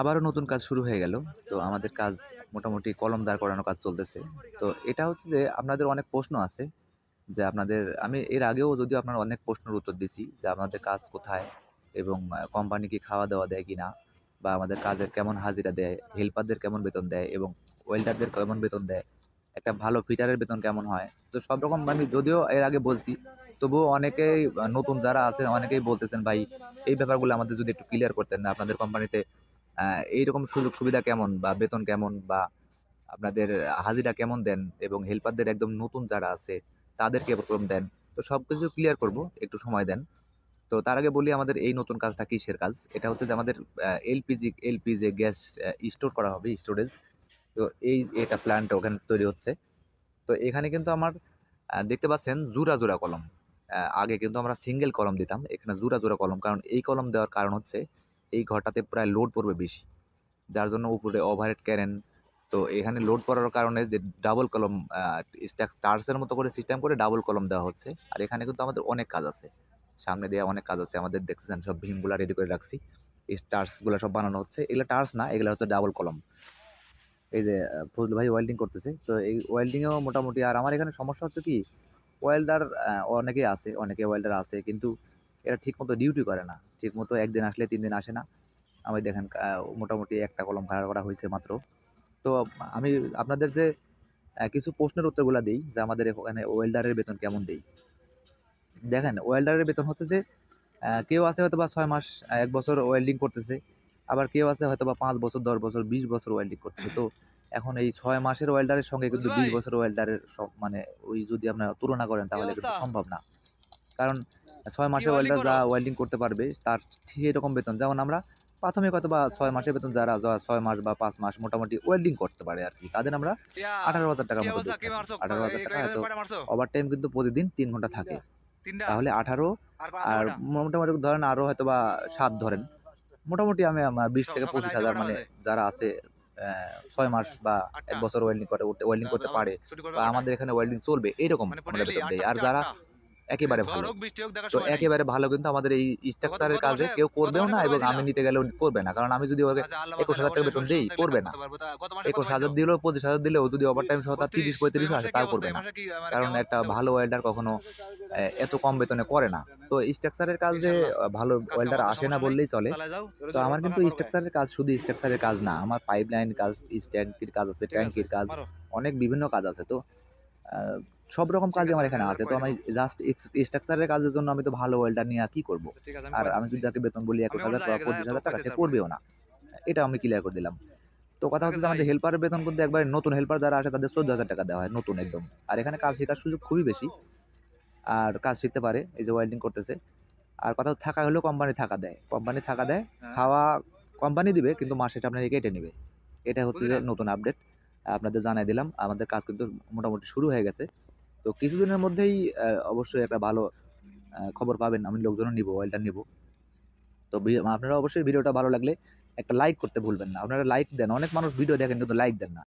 আবারও নতুন কাজ শুরু হয়ে গেল। তো আমাদের কাজ মোটামুটি কলম দাঁড় করানোর কাজ চলতেছে। তো এটা হচ্ছে যে আপনাদের অনেক প্রশ্ন আছে যে আপনাদের, আমি এর আগেও যদিও আপনার অনেক প্রশ্নের উত্তর দিছি যে আমাদের কাজ কোথায় এবং কোম্পানি কি খাওয়া দাওয়া দেয় কি না বা আমাদের কাজের কেমন হাজিরা দেয় হেল্পারদের কেমন বেতন দেয় এবং ওয়েল্ডারদের কেমন বেতন দেয়, একটা ভালো ফিটারের বেতন কেমন হয়। তো সব রকম আমি যদিও এর আগে বলছি, তবুও অনেকেই নতুন যারা আছে অনেকেই বলতেছেন, ভাই, এই ব্যাপারগুলো আমাদের যদি একটু ক্লিয়ার করতেন না, আপনাদের কোম্পানিতে এইরকম সুযোগ সুবিধা কেমন বা বেতন কেমন বা আপনাদের হাজিরা কেমন দেন এবং হেল্পারদের একদম নতুন যারা আছে, তাদেরকে এরকম দেন? তো সব কিছু ক্লিয়ার করব, একটু সময় দেন। তো তার আগে বলি আমাদের এই নতুন কাজটা কিসের কাজ? এটা হচ্ছে যে আমাদের এলপিজি এলপিজি গ্যাস স্টোর করা হবে স্টোরেজ তো এই এটা প্ল্যান্ট ওখানে তৈরি হচ্ছে। তো এখানে কিন্তু আমার দেখতে পাচ্ছেন জোড়া জোড়া কলম। আগে কিন্তু আমরা সিঙ্গেল কলম দিতাম, এখানে জোড়া জোড়া কলম। কারণ এই কলম দেওয়ার কারণ হচ্ছে এই ঘরটাতে প্রায় লোড পড়বে বেশি। যার জন্য উপরে ওভারহেড ক্যারেন তো এখানে লোড পড়ার কারণে যে ডাবল কলম স্ট্যাক স্টার্সের মতো করে সিস্টেম করে ডাবল কলম দেওয়া হচ্ছে। আর এখানে কিন্তু আমাদের অনেক কাজ আছে। সামনে দেওয়া অনেক কাজ আছে। আমাদের দেখতেছেন সব ভীমগুলো রেডি করে রাখছি। এই স্টার্সগুলো সব বানানো হচ্ছে। এগুলো টার্স না, এগুলো হচ্ছে ডাবল কলম এই যে ফজলু ভাই ওয়েল্ডিং করতেছে। তো এই ওয়েল্ডিংয়েও মোটামুটি, আর আমার এখানে সমস্যা হচ্ছে কি ওয়েল্ডার অনেকেই আছে, অনেকে ওয়েল্ডার আছে, কিন্তু এরা ঠিকমতো ডিউটি করে না। ঠিকমতো একদিন আসলে তিন দিন আসে না। আমি দেখেন মোটামুটি একটা কলম ভাড়া করা হয়েছে মাত্র। তো আমি আপনাদের যে কিছু প্রশ্নের উত্তরগুলো দিই যে আমাদের এখানে ওয়েল্ডারের বেতন কেমন দেই। দেখেন ওয়েল্ডারের বেতন হচ্ছে যে কেউ আছে হয়তো বা ছয় মাস এক বছর ওয়েল্ডিং করতেছে। আবার কেউ আছে হয়তো বা পাঁচ বছর দশ বছর বিশ বছর ওয়েল্ডিং করতেছে। তো এখন এই ছয় মাসের ওয়েল্ডারের সঙ্গে কিন্তু বিশ বছর ওয়েল্ডারের সব মানে ওই যদি আপনারা তুলনা করেন তাহলে কিন্তু সম্ভব না। কারণ ছয় মাসে ওয়েল্ডার যা ওয়েল্ডিং করতে পারবে তার ঠিক এরকম বেতন। যেমন আমরা প্রাথমিক হয়তো বা ছয় মাসের বেতন যারা ছয় মাস বা পাঁচ মাস মোটামুটি ওয়েল্ডিং করতে পারে আর কি তাদের আমরা আঠারো হাজার টাকার মতো আঠারো হাজার টাকা হয়তো ওভার টাইম কিন্তু প্রতিদিন তিন ঘণ্টা থাকে। তাহলে আঠারো আর মোটামুটি ধরেন আরও হয়তো বা সাত ধরেন। মোটামুটি আমি আমার বিশ থেকে পঁচিশ হাজার মানে যারা আছে ছয় মাস বা এক বছর ওয়েল্ডিং করে ওয়েল্ডিং করতে পারে। বা আমাদের এখানে ওয়েল্ডিং চলবে এইরকম মানে আমরা বেতন দেই। আর যারা একেবারে ভালো। তো একেবারে ভালো কিন্তু আমাদের এই স্ট্রাকচারের কাজে কেউ করবেও না এবং আমি নিতে গেলেও করবে না। কারণ আমি যদি ওকে একুশ হাজার টাকা বেতন দেই করবে না। একুশ হাজার দিলেও পঁচিশ হাজার দিলেও যদি ওভার টাইম সহ তার তিরিশ পঁয়ত্রিশ আসে তাও করবে না। কারণ একটা ভালো ওয়েল্ডার কখনো এত কম বেতনে করে না। তো স্ট্রাকচারের কাজে আহ, ভালো ওয়েল্ডার আসে না বললেই চলে। তো আমার কিন্তু স্ট্রাকচারের কাজ শুধু স্ট্রাকচারের কাজ না আমার পাইপ লাইন কাজ ট্যাঙ্কির কাজ আছে ট্যাঙ্কির কাজ অনেক বিভিন্ন কাজ আছে। তো সব রকম কাজই আমার এখানে আছে। তো আমি জাস্ট স্ট্রাকচারের কাজের জন্য আমি তো ভালো ওয়েল্ডার নিয়ে আর কি করব? আর আমি যদি তাকে বেতন বলি একুশ হাজার বা পঁচিশ হাজার টাকা সে করবেও না। এটা আমি ক্লিয়ার করে দিলাম। তো কথা হচ্ছে যে আমাদের হেল্পারের বেতন কিন্তু একবার নতুন হেল্পার যারা আসে তাদের চোদ্দ হাজার টাকা দেওয়া হয় নতুন একদম। আর এখানে কাজ শেখার সুযোগ খুবই বেশি। আর কাজ শিখতে পারে এই যে ওয়েল্ডিং করতেছে। আর কথা থাকা হলেও কোম্পানি থাকা দেয়। কোম্পানি থাকা দেয় খাওয়া কোম্পানি দিবে কিন্তু মাসে আপনাকে কেটে নেবে। এটা হচ্ছে যে নতুন আপডেট আপনাদের জানাই দিলাম। আমাদের কাজ কিন্তু মোটামুটি শুরু হয়ে গেছে। তো কিছুদিনের মধ্যেই অবশ্যই একটা ভালো খবর পাবেন। আমি লোকজনও নিব অয়েলটা নিব। তো আপনারা অবশ্যই ভিডিওটা ভালো লাগলে একটা লাইক করতে ভুলবেন না। আপনারা লাইক দেন। অনেক মানুষ ভিডিও দেখেন কিন্তু লাইক দেন না।